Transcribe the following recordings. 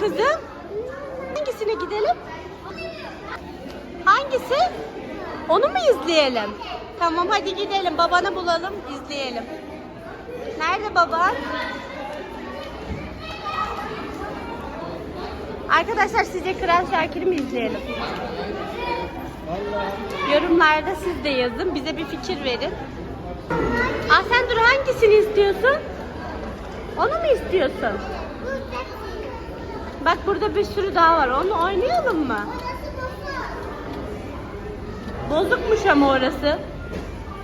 kızım. Hangisine gidelim? Hangisi? Onu mu izleyelim? Tamam hadi gidelim. Babanı bulalım, izleyelim. Nerede baban? Arkadaşlar sizce Kral Şakir'i mi izleyelim? Yorumlarda siz de yazın. Bize bir fikir verin. Aa sen dur hangisini istiyorsun? Onu mu istiyorsun? Bak burada bir sürü daha var. Onu oynayalım mı? Bozukmuş ama orası.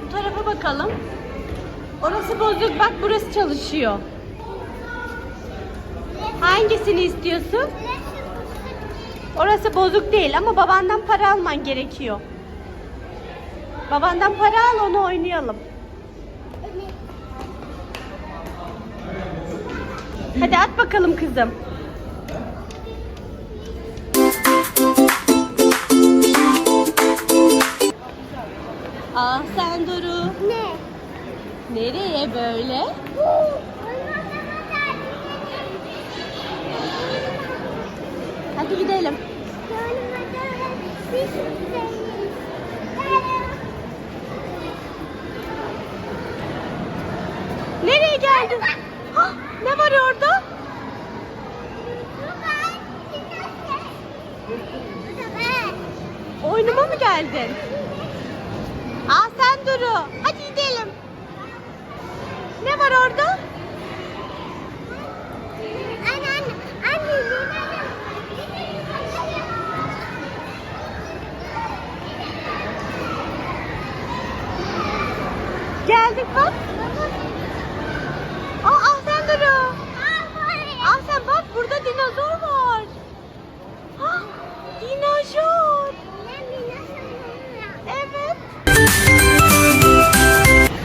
Bu tarafa bakalım. Orası bozuk. Bak burası çalışıyor. Hangisini istiyorsun? Orası bozuk değil ama babandan para alman gerekiyor. Babandan para al onu oynayalım. Hadi at bakalım kızım. Nereye böyle? Hadi gidelim. Nereye geldin? Hah, ne var orada? Oyunuma mı geldin? Aa sen Duru. Hadi gidelim. Ne var orada? Geldik bak. Aa ah sen Duru. Ah sen bak burada dinozor var. Ah dinozor. Evet.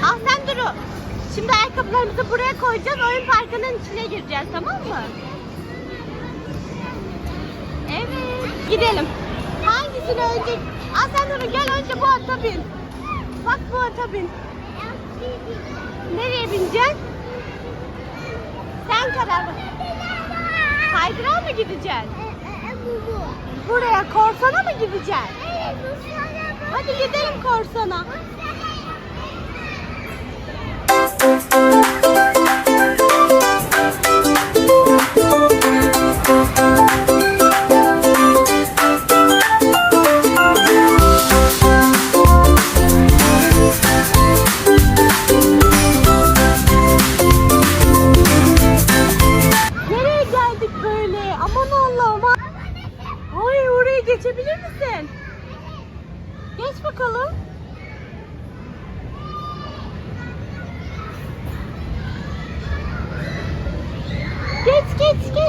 Ah sen Duru. Şimdi ayakkabılarımızı buraya koyacağız. Oyun parkının içine gireceğiz tamam mı? Evet. Gidelim. Hangisini önce? Ah sen gel önce bu ata bin. Bak bu ata bin. Nereye bineceksin? Sen karar ver. Kaydırağa mı gideceksin? Buraya korsana mı gideceksin? Hadi gidelim korsana. Nereye geldik böyle? Aman Allah'ım. Ay oraya geçebilir misin? Geç bakalım. Geç geç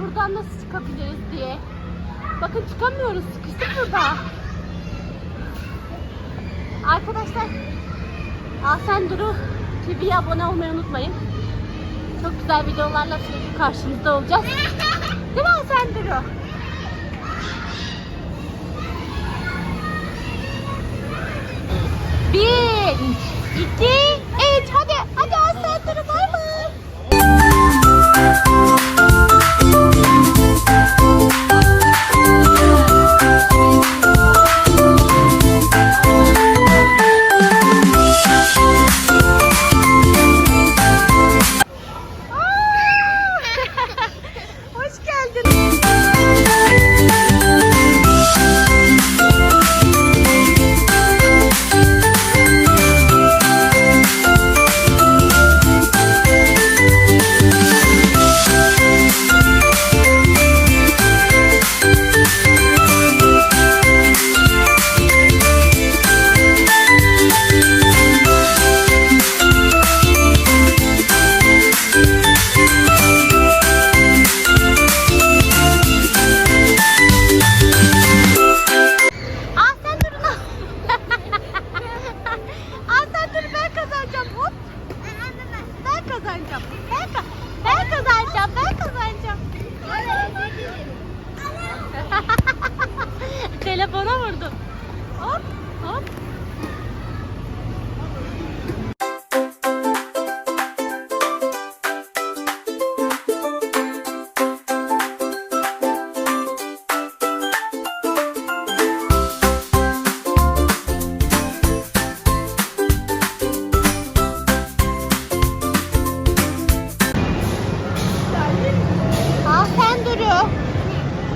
buradan nasıl çıkabiliriz diye. Bakın çıkamıyoruz sıkıştık burada. Arkadaşlar Asen Duru TV'ye abone olmayı unutmayın. Çok güzel videolarla sürekli karşınızda olacağız. Değil mi Asen Duru? Bir, iki, üç. Hadi, hadi Aslan vurdum. Hop hop. Hanımefendi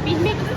Bilmek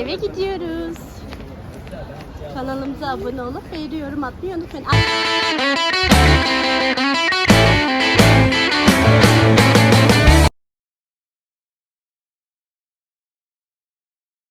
Eve gidiyoruz. Kanalımıza abone olup beğeni yorum atmayı unutmayın.